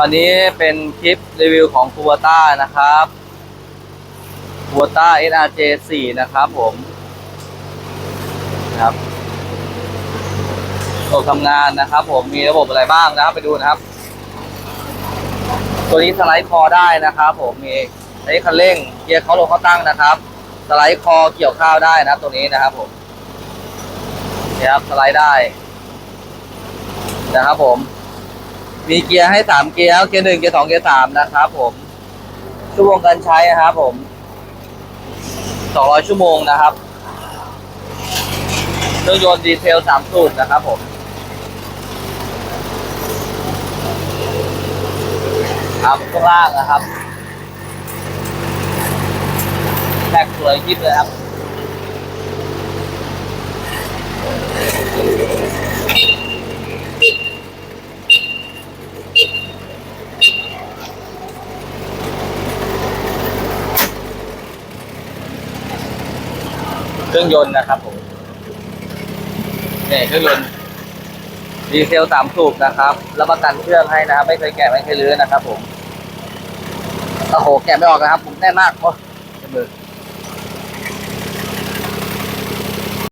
อันนี้เป็นคลิปรีวิวของคูวต้านะครับคูวต้า SRJ 4นะครับผมนะครับระบบทำงานนะครับ ผมมีระบบอะไรบ้างนะครับ ไปดูนะครับ ตัวนี้สไลด์คอได้นะครับ ผมมีอันนี้คันเร่งเกียร์เขาลงเขาตั้งนะครับสไลด์คอเกี่ยวข้าวได้นะครับ ตัวนี้นะครับ ผมนี่ครับสไลด์ได้นะครับผม มีเกียร์ให้สามเกียร์เกียร์หนึ่งเกียร์สองเกียร์สามนะครับผม ชั่วโมงการใช้นะครับผมสองร้อยชั่วโมงนะครับเครื่องยนต์ดีเซลสามสูตรนะครับผมครับข้างล่างนะครับแท็กสวยยิบเลยครับ เครื่องยนต์นะครับผมนี่เครื่องยนต์ดีเซลสามสูบนะครับรับประกันเครื่องให้นะครับ ไม่เคยแกะไม่เคยรื้อนะครับ ผมโอ้โหแกะไม่ออกนะครับ ผมแน่นมากโอ้ยมือ